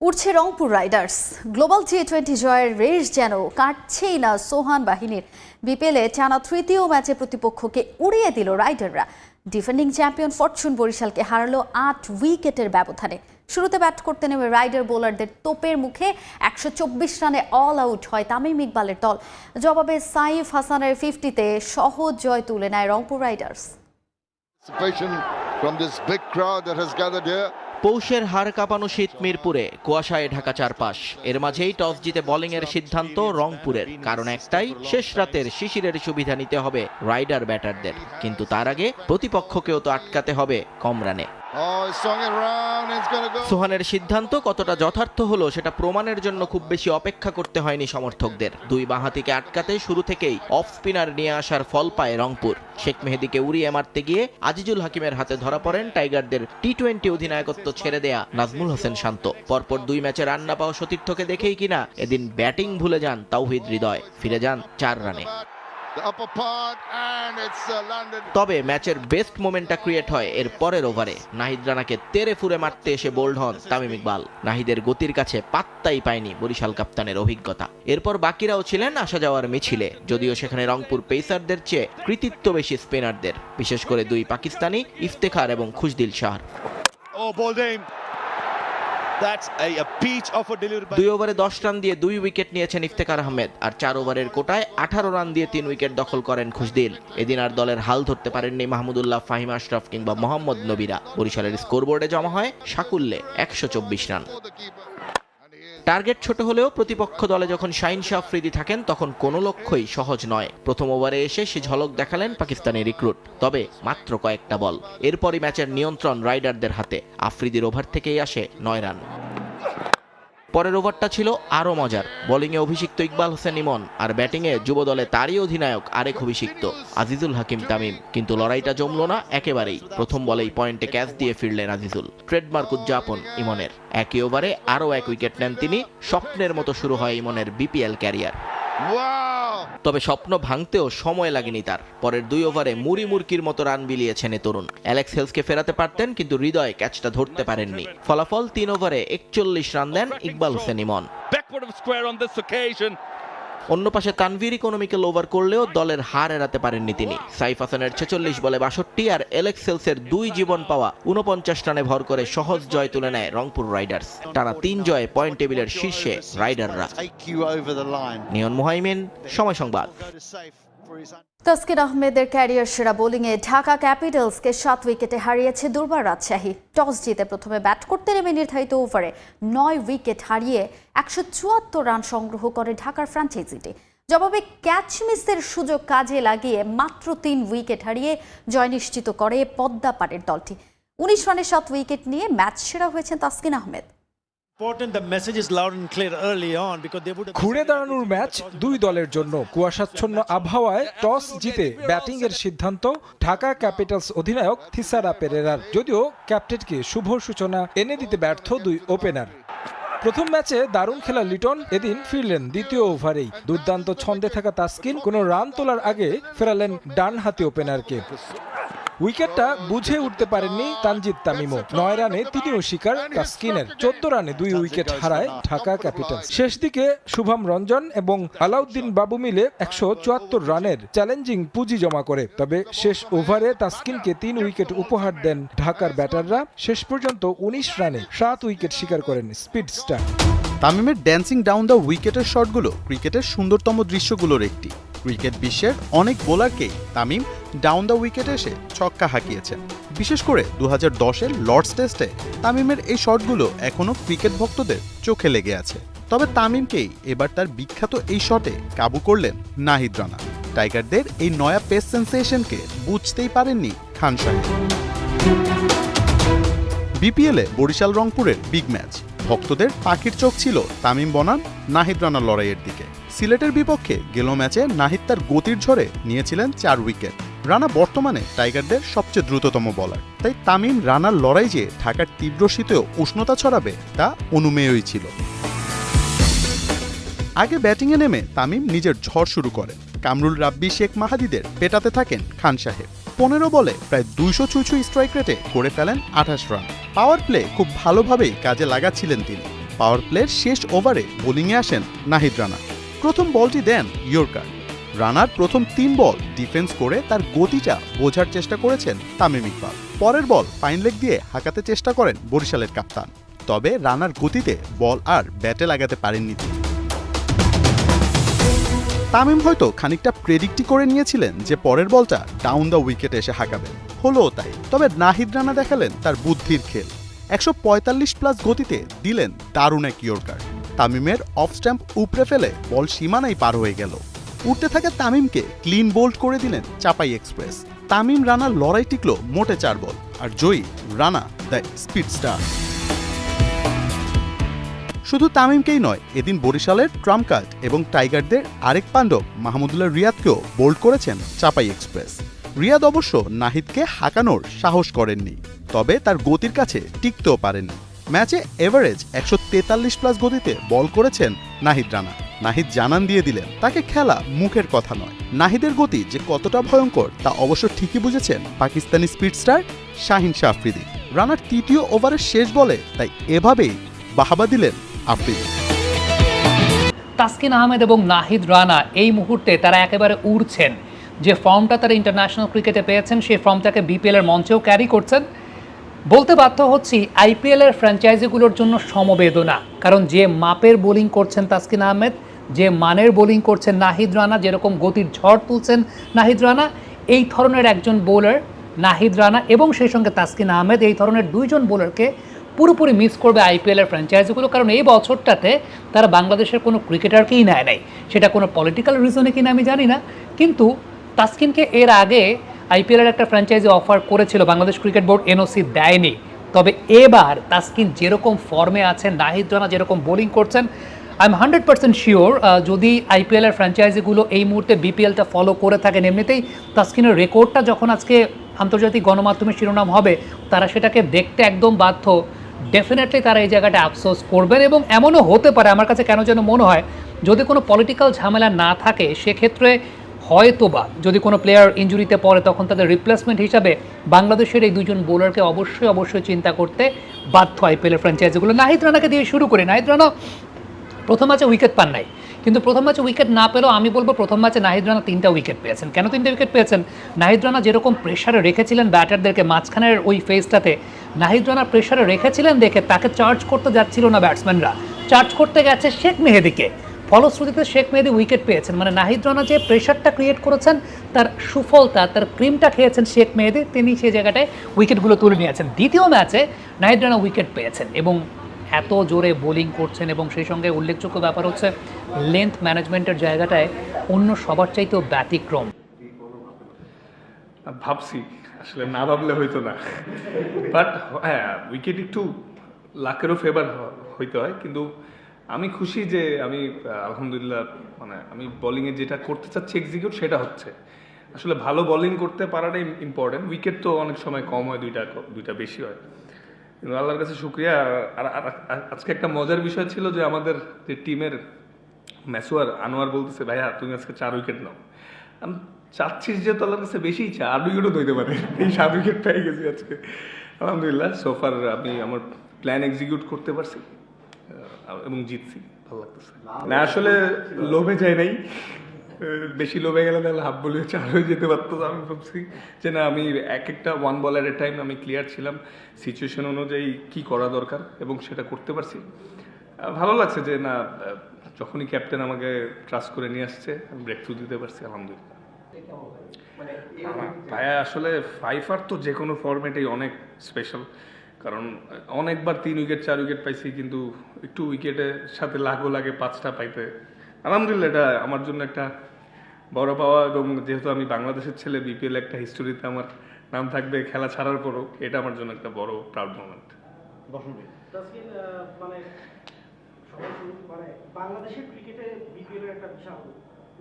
উঠছে Rangpur Riders. Global T twenty জয়ের race যেন কাটছেই না সোহান বাহিনীর। বিপিএলে টানা তৃতীয় ম্যাচে প্রতিপক্ষকে উড়িয়ে দিল রাইডাররা। ডিফেন্ডিং চ্যাম্পিয়ন ফরচুন বরিশালকে হারালো আট উইকেটের ব্যবধানে। শুরুতে ব্যাট করতে নেমে রাইডার বোলারদের তোপের মুখে একশো চব্বিশ রানে অল আউট হয় তামিম ইকবালের দল। জবাবে সাইফ হাসানের ফিফটিতে সহজ জয় তুলে নেয় রংপুর রাইডার্স। পৌষের হাড় কাঁপানো শীত মিরপুরে, কুয়াশায় ঢাকা চারপাশ। এর মাঝেই টস জিতে বোলিংয়ের সিদ্ধান্ত রংপুরের, কারণ একটাই, শেষ রাতের শিশিরের সুবিধা নিতে হবে রাইডার ব্যাটারদের। কিন্তু তার আগে প্রতিপক্ষকেও তো আটকাতে হবে কম রানে। Oh. সোহানের সিদ্ধান্ত কতটা যথার্থ হলো সেটা প্রমাণের জন্য খুব বেশি অপেক্ষা করতে হয়নি সমর্থকদের। দুই বাঁহাতিকে আটকাতে শুরু থেকেই অফ স্পিনার নিয়ে আসার ফল পায় রংপুর। শেখ মেহেদিকে উড়িয়ে মারতে গিয়ে আজিজুল হাকিমের হাতে ধরা পড়েন টাইগারদের টি টোয়েন্টি অধিনায়কত্ব ছেড়ে দেয়া নাজমুল হোসেন শান্ত। পরপর দুই ম্যাচে রান না পাওয়া সতীর্থকে দেখেই কিনা এদিন ব্যাটিং ভুলে যান তাওহিদ হৃদয়। ফিরে যান চার রানে। The upper part, and it's uh. তবে ম্যাচের বেস্ট মোমেন্টটা ক্রিয়েট হয় এর পরের ওভারে। নাহিদ রানাকে তেরে ফুরে মারতে এসে বোল্ড হন তামিম ইকবাল। নাহিদের গতির কাছে পাত্তাই পায়নি বরিশাল কাপ্তানের অভিজ্ঞতা। এরপর বাকিরাও ছিলেন আসা যাওয়ার মিছিলে যদিও সেখানে রংপুর পেসারদের চেয়ে কৃতিত্ব বেশি স্পিনারদের বিশেষ করে দুই পাকিস্তানি ইফতেখার এবং খুশদিল শাহর। দুই ওভারে দশ রান দিয়ে দুই উইকেট নিয়েছেন ইফতেকার আহমেদ আর চার ওভারের কোটায় আঠারো রান দিয়ে তিন উইকেট দখল করেন খুশদিল। এদিন আর দলের হাল ধরতে পারেননি মাহমুদুল্লাহ ফাহিম আশরাফ কিংবা মোহাম্মদ নবীরা। বরিশালের স্কোরবোর্ডে জমা হয় সাকুল্যে একশো চব্বিশ রান। টার্গেট ছোট হলেও প্রতিপক্ষ দলে যখন শাইন শাহ আফ্রিদি থাকেন, তখন কোনো লক্ষ্যই সহজ নয়। প্রথম ওভারে এসে সে ঝলক দেখালেন পাকিস্তানি রিক্রুট, তবে মাত্র কয়েকটা বল। এরপরই ম্যাচের নিয়ন্ত্রণ রাইডারদের হাতে। আফ্রিদির ওভার থেকেই আসে নয় রান। পরের ওভারটা ছিল আরও মজার। বোলিংয়ে অভিষিক্ত ইকবাল হোসেন ইমন আর ব্যাটিংয়ে যুব দলে তারই অধিনায়ক আরেক অভিষিক্ত, আজিজুল হাকিম তামিম। কিন্তু লড়াইটা জমল না একেবারেই। প্রথম বলেই পয়েন্টে ক্যাচ দিয়ে ফিরলেন আজিজুল। ট্রেডমার্ক উদযাপন ইমনের। একই ওভারে আরও এক উইকেট নেন তিনি। স্বপ্নের মতো শুরু হয় ইমনের বিপিএল ক্যারিয়ার. তবে স্বপ্ন ভাঙতেও সময় লাগেনি তার। পরের দুই ওভারে মুড়ি মুরকির মতো রান বিলিয়েছেন এ তরুণ। অ্যালেক্স হেলসকে ফেরাতে পারতেন, কিন্তু হৃদয় ক্যাচটা ধরতে পারেননি। ফলাফল তিন ওভারে একচল্লিশ রান দেন ইকবাল হোসেন ইমন। অন্য পাশে তানভীর ইকোনমিকে লোভার করলেও দলের হার এড়াতে পারেননি তিনি। সাইফ হাসানের ছেচল্লিশ বলে বাষট্টি আর এলেক্সেলসের দুই জীবন পাওয়া উনপঞ্চাশ রানে ভর করে সহজ জয় তুলে নেয় রংপুর রাইডার্স। টানা তিন জয়ে পয়েন্ট টেবিলের শীর্ষে রাইডাররা. নিয়ন মোহাইমিন সময় সংবাদ। তাসকিন আহমেদের ক্যারিয়ার সেরা বোলিংয়ে ঢাকা ক্যাপিটালসকে সাত উইকেটে হারিয়েছে দুর্বার রাজশাহী। টস জিতে প্রথমে ব্যাট করতে নেমে নির্ধারিত ওভারে নয় উইকেট হারিয়ে একশো চুয়াত্তর রান সংগ্রহ করে ঢাকার ফ্র্যাঞ্চাইজিটি জবাবে ক্যাচ মিসের সুযোগ কাজে লাগিয়ে মাত্র তিন উইকেট হারিয়ে জয় নিশ্চিত করে পদ্মাপাড়ের দলটি। উনিশ রানে সাত উইকেট নিয়ে ম্যাচ সেরা হয়েছেন তাসকিন আহমেদ। ঘুরে দাঁড়ানোর ম্যাচ দুই দলের জন্য কুয়াশাচ্ছন্ন আবহাওয়ায় টস জিতে ব্যাটিং এর সিদ্ধান্ত ঢাকা ক্যাপিটালস অধিনায়ক থিসারা পেরেরার। যদিও ক্যাপ্টেনকে শুভ সূচনা এনে দিতে ব্যর্থ দুই ওপেনার। প্রথম ম্যাচে দারুণ খেলা লিটন এদিন ফিরলেন দ্বিতীয় ওভারেই। দুর্দান্ত ছন্দে থাকা তাসকিন কোনো রান তোলার আগে ফেরালেন ডান হাতি ওপেনারকে। উইকেটটা বুঝে উঠতে পারেননি তানজিদ তামিমও। নয় রানে তিনিও শিকার, তাস্কিনের চোদ্দ রানে দুই উইকেট হারায় ঢাকা ক্যাপিটালস। শেষ দিকে শুভম রঞ্জন এবং আলাউদ্দিন বাবু মিলে একশো চুয়াত্তর রানের চ্যালেঞ্জিং পুঁজি জমা করে। তবে শেষ ওভারে তাস্কিনকে তিন উইকেট উপহার দেন ঢাকার ব্যাটাররা। শেষ পর্যন্ত উনিশ রানে সাত উইকেট শিকার করেন স্পিড স্টার তামিমের ড্যান্সিং ডাউন দ্য উইকেটের শটগুলো ক্রিকেটের সুন্দরতম দৃশ্যগুলোর একটি। ক্রিকেট বিশ্বের অনেক বোলারকেই তামিম ডাউন দ্য উইকেটে এসে ছক্কা হাঁকিয়েছেন। বিশেষ করে দু হাজার দশের লর্ডস টেস্টে তামিমের এই শটগুলো এখনও ক্রিকেট ভক্তদের চোখে লেগে আছে। তবে তামিমকেই এবার তার বিখ্যাত এই শটে কাবু করলেন নাহিদ রানা। টাইগারদের এই নয়া পেস সেন্সেশনকে বুঝতেই পারেননি খান সাহেব। বিপিএলে বরিশাল রংপুরের বিগ ম্যাচ ভক্তদের পাখির চোখ ছিল তামিম বনাম, নাহিদ রানার লড়াইয়ের দিকে। সিলেটের বিপক্ষে গেল ম্যাচে নাহিদ তার গতির ঝড়ে নিয়েছিলেন চার উইকেট রানা বর্তমানে টাইগারদের সবচেয়ে দ্রুততম বলার তাই তামিম রানার লড়াই যে ঢাকার তীব্র শীতেও উষ্ণতা ছড়াবে, তা অনুমেয়ই ছিল। আগে ব্যাটিংয়ে নেমে তামিম নিজের ঝড় শুরু করেন। কামরুল রাব্বি, শেখ মাহাদিদের পেটাতে থাকেন খান সাহেব। পনেরো বলে প্রায় দুইশো ছুঁই স্ট্রাইক রেটে করে ফেলেন আঠাশ রান পাওয়ার প্লে খুব ভালোভাবেই কাজে লাগাচ্ছিলেন তিনি। পাওয়ার প্লের শেষ ওভারে বোলিংয়ে আসেন নাহিদ রানা। প্রথম বলটি দেন ইয়র্কার। রানার প্রথম তিন বল ডিফেন্স করে তার গতিটা বোঝার চেষ্টা করেছেন তামিম ইকবাল। পরের বল ফাইন লেগ দিয়ে হাঁকাতে চেষ্টা করেন বরিশালের কাপ্তান। তবে রানার গতিতে বল আর ব্যাটে লাগাতে পারেননি তিনি। তামিম হয়তো খানিকটা প্রেডিক্টই করে নিয়েছিলেন যে পরের বলটা ডাউন দ্য উইকেটে এসে হাঁকাবেন হলোও তাই। তবে নাহিদ রানা দেখালেন তার বুদ্ধির খেল। একশো পঁয়তাল্লিশ প্লাস গতিতে দিলেন দারুণ এক ইয়র্কার। তামিমের অফ স্ট্যাম্প উপড়ে ফেলে বল সীমানাই পার হয়ে গেল। উঠতে থাকা তামিমকে ক্লিন বোল্ড করে দিলেন চাপাই এক্সপ্রেস। তামিম রানার লড়াই টিকল মোটে চার বল, আর জয়ী, রানা দ্য স্পিড স্টার। শুধু তামিমকেই নয়, এদিন বরিশালের ট্রাম্প কার্ড এবং টাইগারদের আরেক পাণ্ডব, মাহমুদুল্লাহ রিয়াদকেও বোল্ড করেছেন চাপাই এক্সপ্রেস। রিয়াদ অবশ্য নাহিদকে হাঁকানোর সাহস করেননি, তবে তার গতির কাছে টিকতেও পারেননি। ম্যাচে এভারেজ একশো তেতাল্লিশ প্লাস গতিতে বল করেছেন নাহিদ, রানা। নাহিদ জানান দিয়ে দিলেন, তাকে খেলা মুখের কথা নয়। নাহিদের গতি যে কতটা ভয়ঙ্কর, তা অবশ্য ঠিকই বুঝেছেন পাকিস্তানি স্পিড স্টার শাহিন শাহ আফ্রিদি রানার তৃতীয় ওভারের শেষ বলে, তাই এভাবেই বাহাবা দিলেন আফ্রিদি। তাসকিন আহমেদ এবং নাহিদ রানা এই মুহূর্তে তারা একেবারে উড়ছেন। যে ফর্মটা তারা ইন্টারন্যাশনাল ক্রিকেটে পেয়েছেন, সেই ফর্মটাকে বিপিএল এর মঞ্চেও ক্যারি করছেন। বলতে বাধ্য হচ্ছি আইপিএল এর ফ্র্যাঞ্চাইজিগুলোর জন্য সমবেদনা। কারণ যে মাপের বোলিং করছেন তাসকিন আহমেদ, যে মানের বোলিং করছেন নাহিদ রানা, যেরকম গতির ঝড় তুলছেন নাহিদ রানা, এই ধরনের একজন বোলার নাহিদ রানা এবং সেই সঙ্গে তাসকিন আহমেদ, এই ধরনের দুইজন বোলারকে পুরোপুরি মিস করবে আইপিএলের ফ্র্যাঞ্চাইজিগুলো কারণ এই বছরটাতে তারা বাংলাদেশের কোনো ক্রিকেটারকেই নেয় নাই। সেটা কোনো পলিটিক্যাল রিজনে কিনা আমি জানি না। কিন্তু তাসকিনকে এর আগে আইপিএলের একটা ফ্র্যাঞ্চাইজি অফার করেছিল, বাংলাদেশ ক্রিকেট বোর্ড এনওসি দেয়নি। তবে এবার তাসকিন যেরকম ফর্মে আছেন, নাহিদ রানা যেরকম বোলিং করছেন I am hundred percent sure যদি আইপিএলের ফ্র্যাঞ্চাইজিগুলো এই মুহূর্তে বিপিএলটা ফলো করে থাকেন, এমনিতেই তাসকিনের রেকর্ডটা যখন আজকে আন্তর্জাতিক গণমাধ্যমে শিরোনাম হবে, তারা সেটাকে দেখতে একদম বাধ্য। ডেফিনেটলি তারা এই জায়গাটা আফসোস করবেন এবং এমনও হতে পারে, আমার কাছে কেন যেন মনে হয়, যদি কোনো পলিটিক্যাল ঝামেলা না থাকে, সেক্ষেত্রে হয়তোবা যদি কোনো প্লেয়ার ইঞ্জুরিতে পড়ে, তখন তাদের রিপ্লেসমেন্ট হিসাবে বাংলাদেশের এই দুজন বোলারকে অবশ্যই অবশ্যই চিন্তা করতে বাধ্য আইপিএলের ফ্র্যাঞ্চাইজিগুলো নাহিদ রানাকে দিয়ে শুরু করে। নাহিদ রানা প্রথম ম্যাচে উইকেট পান নাই। কিন্তু প্রথম ম্যাচে উইকেট না পেলেও আমি বলব, প্রথম ম্যাচে নাহিদ রানা তিনটা উইকেট পেয়েছেন। কেন তিনটা উইকেট পেয়েছেন? নাহিদ রানা যেরকম প্রেশারে রেখেছিলেন ব্যাটারদেরকে, মাঝখানের ওই ফেজটাতে নাহিদ রানা প্রেশারে রেখেছিলেন দেখে তাকে চার্জ করতে যাচ্ছিল না ব্যাটসম্যানরা চার্জ করতে গেছে শেখ মেহেদিকে। ফলশ্রুতিতে শেখ মেহেদি উইকেট পেয়েছেন। মানে নাহিদ রানা যে প্রেশারটা ক্রিয়েট করেছেন, তার সুফলতা, তার ক্রিমটা খেয়েছেন শেখ মেহেদি, তিনি সেই জায়গাটায় উইকেটগুলো তুলে নিয়েছেন। দ্বিতীয় ম্যাচে নাহিদ রানা উইকেট পেয়েছেন এবং এত জোরে বোলিং করছেন এবং সেই সঙ্গে উল্লেখযোগ্য ব্যাপার হচ্ছে লেন্থ ম্যানেজমেন্টের জায়গাটায় অন্য সবার চাইতেও ব্যতিক্রম। ভাবছি, আসলে না ভাবলে হইতো না। বাট হ্যাঁ উইকেট একটু লাকেরও ফেভার হইতে হয়, কিন্তু আমি খুশি যে আমি আলহামদুলিল্লাহ মানে আমি বোলিংয়ে যেটা করতে চাচ্ছি এক্সিকিউট সেটা হচ্ছে। আসলে ভালো বোলিং করতে পারাটাই ইম্পর্টেন্ট উইকেট তো অনেক সময় কম হয়, দুইটা দুইটা বেশি হয়। কিন্তু আল্লাহর কাছে শুক্রিয়া। আর আজকে একটা মজার বিষয় ছিল যে আমাদের যে টিমের ম্যাসুয়ার আনোয়ার বলতেছে, ভাইয়া, তুমি আজকে চার উইকেট নাও। আমি চাচ্ছিস যে আল্লাহর কাছে বেশিই চা আট উইকেটও ধরতে পারে। এই সাত উইকেট পেয়ে গেছি আজকে। আলহামদুলিল্লাহ সোফার আমি আমার প্ল্যান এক্সিকিউট করতে পারছি। এবং জিতছি। ভালো লাগতেছে। না আসলে লোভে যায় নাই। বেশি লোভে গেলে তাহলে হাফ বলে চার হয়ে যেতে পারতো আমি ভাবছি যে না আমি এক একটা one ball at a time আমি ক্লিয়ার ছিলাম সিচুয়েশন অনুযায়ী কি করা দরকার এবং সেটা করতে পারছি। ভালো লাগছে যে না যখনই ক্যাপ্টেন আমাকে ট্রাস্ট করে নিয়ে আসছে আমি ব্রেক থ্রু দিতে পারছি আলহামদুলিল্লাহ। ভাইয়া আসলে ফাইফার তো যে কোনো ফরম্যাটেই অনেক স্পেশাল কারণ অনেকবার তিন উইকেট চার উইকেট পাইছি কিন্তু একটু উইকেটের সাথে লাগো লাগে পাঁচটা পাইতে। আলহামদুলিল্লাহ এটা আমার জন্য একটা বড় পাওয়া এবং যেহেতু আমি বাংলাদেশের ছেলে বিপিএল একটা হিস্টোরিতে আমার নাম থাকবে খেলা ছাড়ার পরও এটা আমার জন্য একটা বড় প্রাউড মোমেন্ট মানে মানে বাংলাদেশের ক্রিকেটে বিপিএল একটা বিশাল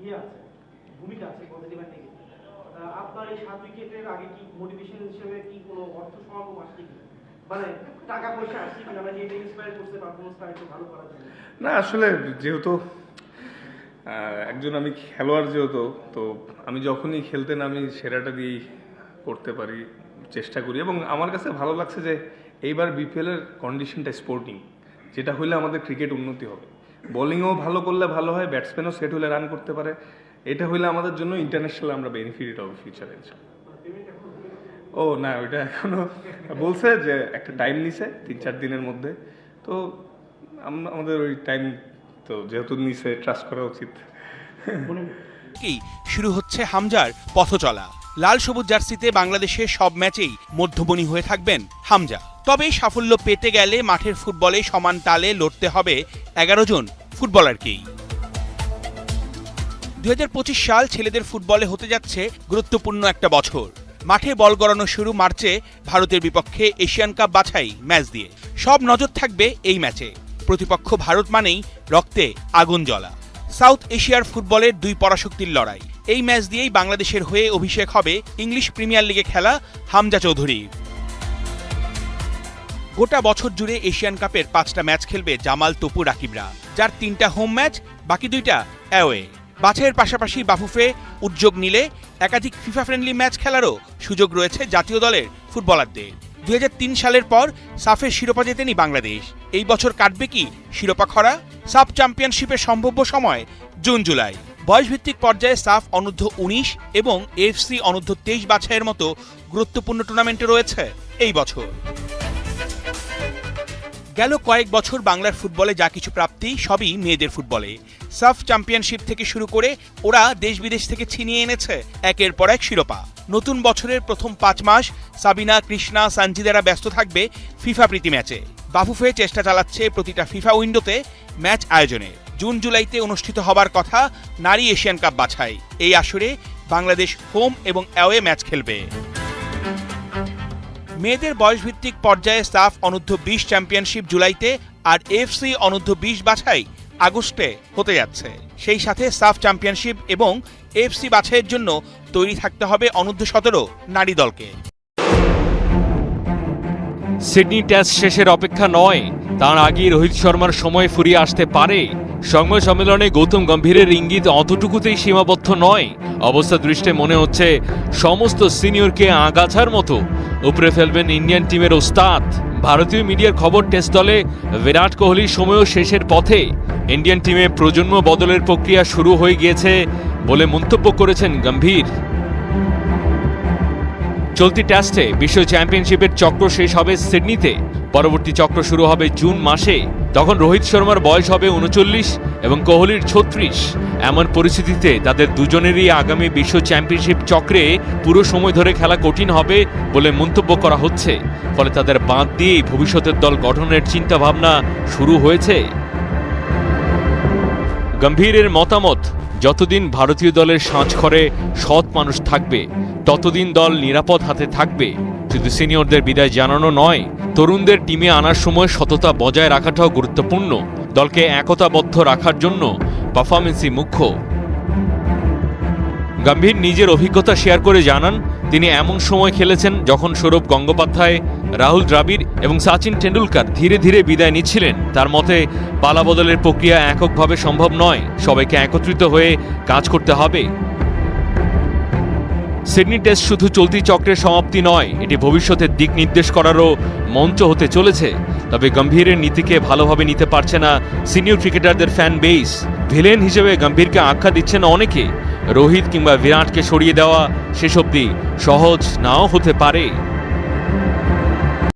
ইয়ে আছে ভূমিকা আছে পজিটিভ অ্যান্ড নেগেটিভ আপনার এই সাত উইকেটের আগে কি মোটিভেশন হিসেবে কি কোনো অর্থ সমাগম আসছে কি? মানে না, আসলে যেহেতু একজন আমি খেলোয়াড় যেহেতু, তো আমি যখনই খেলতে নামি, সেরাটা দিয়েই করতে পারি, চেষ্টা করি। এবং আমার কাছে ভালো লাগছে যে, এইবার বিপিএল এর কন্ডিশনটা স্পোর্টিং যেটা হইলে আমাদের ক্রিকেট উন্নতি হবে। বোলিংও ভালো করলে ভালো হয় ব্যাটসম্যানও সেট হলে রান করতে পারে। এটা হইলে আমাদের জন্য ইন্টারন্যাশনাল আমরা বেনিফিট হবে ফিউচারে ও, না, ওইটা এখনও বলছে যে একটা টাইম নিছে, তিন, চার দিনের মধ্যে। তো আমাদের ওই টাইম তো যেহেতু নিছে ট্রাস্ট করা উচিত। কি, শুরু হচ্ছে হামজার পথ চলা। লাল সবুজ জার্সিতে বাংলাদেশের সব ম্যাচেই মধ্যমণি হয়ে থাকবেন হামজা। তবে সাফল্য পেতে গেলে মাঠের ফুটবলে সমান তালে লড়তে হবে এগারো জন ফুটবলারকেই। দু হাজার পঁচিশ সাল ছেলেদের ফুটবলে হতে যাচ্ছে গুরুত্বপূর্ণ একটা বছর। মাঠে বল গড়ানো শুরু মার্চে ভারতের বিপক্ষে এশিয়ান কাপ বাছাই ম্যাচ দিয়ে। সব নজর থাকবে এই ম্যাচে। প্রতিপক্ষ ভারত মানেই রক্তে আগুন জ্বলা। সাউথ এশিয়ার ফুটবলের দুই পরাশক্তির লড়াই। এই ম্যাচ দিয়েই বাংলাদেশের হয়ে অভিষেক হবে ইংলিশ প্রিমিয়ার লিগে খেলা হামজা চৌধুরী। গোটা বছর জুড়ে এশিয়ান কাপের পাঁচটা ম্যাচ খেলবে জামাল তপু রাকিবরা। যার তিনটা হোম ম্যাচ, বাকি দুইটা অ্যাওয়ে বাছাইয়ের পাশাপাশি বাফুফে উদ্যোগ নিলে একাধিক ফিফা ফ্রেন্ডলি ম্যাচ খেলারও সুযোগ রয়েছে জাতীয় দলের ফুটবলারদের। দুই হাজার তিন সালের পর সাফের শিরোপা জেতেনি বাংলাদেশ। এই বছর কাটবে কি শিরোপা খরা? সাফ চ্যাম্পিয়নশিপের সম্ভাব্য সময় জুন, জুলাই। বয়সভিত্তিক পর্যায়ে সাফ অনূর্ধ্ব উনিশ এবং এফসি অনূর্ধ্ব তেইশ বাছাইয়ের মতো গুরুত্বপূর্ণ টুর্নামেন্টে রয়েছে এই বছর। গেল কয়েক বছর বাংলার ফুটবলে যা কিছু প্রাপ্তি, সবই মেয়েদের ফুটবলে। সাফ চ্যাম্পিয়নশিপ থেকে শুরু করে ওরা দেশ বিদেশ থেকে ছিনিয়ে এনেছে। একের পর এক শিরোপা। নতুন বছরের প্রথম পাঁচ মাস সাবিনা, কৃষ্ণা, সানজিদারা ব্যস্ত থাকবে ফিফা প্রীতি ম্যাচে। বাফুফে চেষ্টা চালাচ্ছে প্রতিটা ফিফা উইন্ডোতে ম্যাচ আয়োজনে। জুন, জুলাইতে অনুষ্ঠিত হবার কথা নারী এশিয়ান কাপ বাছাই। এই আসরে বাংলাদেশ হোম এবং অ্যাওয়ে ম্যাচ খেলবে। মেয়েদের বয়সভিত্তিক পর্যায়ে সাফ অনূর্ধ্ব বিশ চ্যাম্পিয়নশিপ জুলাইতে আর এফসি অনূর্ধ্ব বিশ বাছাই আগস্টে হতে যাচ্ছে। সেই সাথে সাফ চ্যাম্পিয়নশিপ এবং এফসি বাছাইয়ের জন্য তৈরি থাকতে হবে অনূর্ধ্ব সতেরো নারী দলকে। সিডনি টেস্ট শেষের অপেক্ষা নয়, তার আগে রোহিত শর্মার সময় ফুরিয়ে আসতে পারে। সংবাদ সম্মেলনে গৌতম গম্ভীরের ইঙ্গিত অতটুকুতেই সীমাবদ্ধ নয়। অবস্থা দৃষ্টে মনে হচ্ছে, সমস্ত সিনিয়রকে আগাছার মতো উপরে ফেলবেন ইন্ডিয়ান টিমের ওস্তাদ। ভারতীয় মিডিয়ার খবর টেস্ট দলে বিরাট কোহলির সময়ও শেষের পথে। ইন্ডিয়ান টিমে প্রজন্ম বদলের প্রক্রিয়া শুরু হয়ে গিয়েছে বলে মন্তব্য করেছেন গম্ভীর। চলতি টেস্টে বিশ্ব চ্যাম্পিয়নশিপের চক্র শেষ হবে সিডনিতে। পরবর্তী চক্র শুরু হবে জুন মাসে। তখন রোহিত শর্মার বয়স হবে উনচল্লিশ এবং কোহলির ছত্রিশ। এমন পরিস্থিতিতে তাদের দুজনেরই আগামী বিশ্ব চ্যাম্পিয়নশিপ চক্রে পুরো সময় ধরে খেলা কঠিন হবে বলে মন্তব্য করা হচ্ছে। ফলে তাদের বাদ দিয়েই ভবিষ্যতের দল গঠনের চিন্তাভাবনা শুরু হয়েছে। গম্ভীরের মতামত, যতদিন ভারতীয় দলের সাঁঝখরে সৎ মানুষ থাকবে, ততদিন দল নিরাপদ হাতে থাকবে। শুধু সিনিয়রদের বিদায় জানানো নয়, তরুণদের টিমে আনার সময় সততা বজায় রাখাটাও গুরুত্বপূর্ণ। দলকে একতাবদ্ধ রাখার জন্য পারফরমেন্সই মুখ্য। গম্ভীর নিজের অভিজ্ঞতা শেয়ার করে জানান, তিনি এমন সময় খেলেছেন যখন সৌরভ গঙ্গোপাধ্যায়, রাহুল দ্রাবিড় এবং সচিন টেন্ডুলকার ধীরে ধীরে বিদায় নিচ্ছিলেন। তার মতে, পালা বদলের প্রক্রিয়া এককভাবে সম্ভব নয়। সবাইকে একত্রিত হয়ে কাজ করতে হবে। সিডনি টেস্ট শুধু চলতি চক্রের সমাপ্তি নয়, এটি ভবিষ্যতের দিক নির্দেশ করারও মঞ্চ হতে চলেছে। তবে গম্ভীরের নীতিকে ভালোভাবে নিতে পারছে না সিনিয়র ক্রিকেটারদের ফ্যান বেস ভিলেন হিসেবে গম্ভীরকে আখ্যা দিচ্ছেন অনেকে। রোহিত কিংবা বিরাটকে সরিয়ে দেওয়া শেষ অবধি সহজ নাও হতে পারে।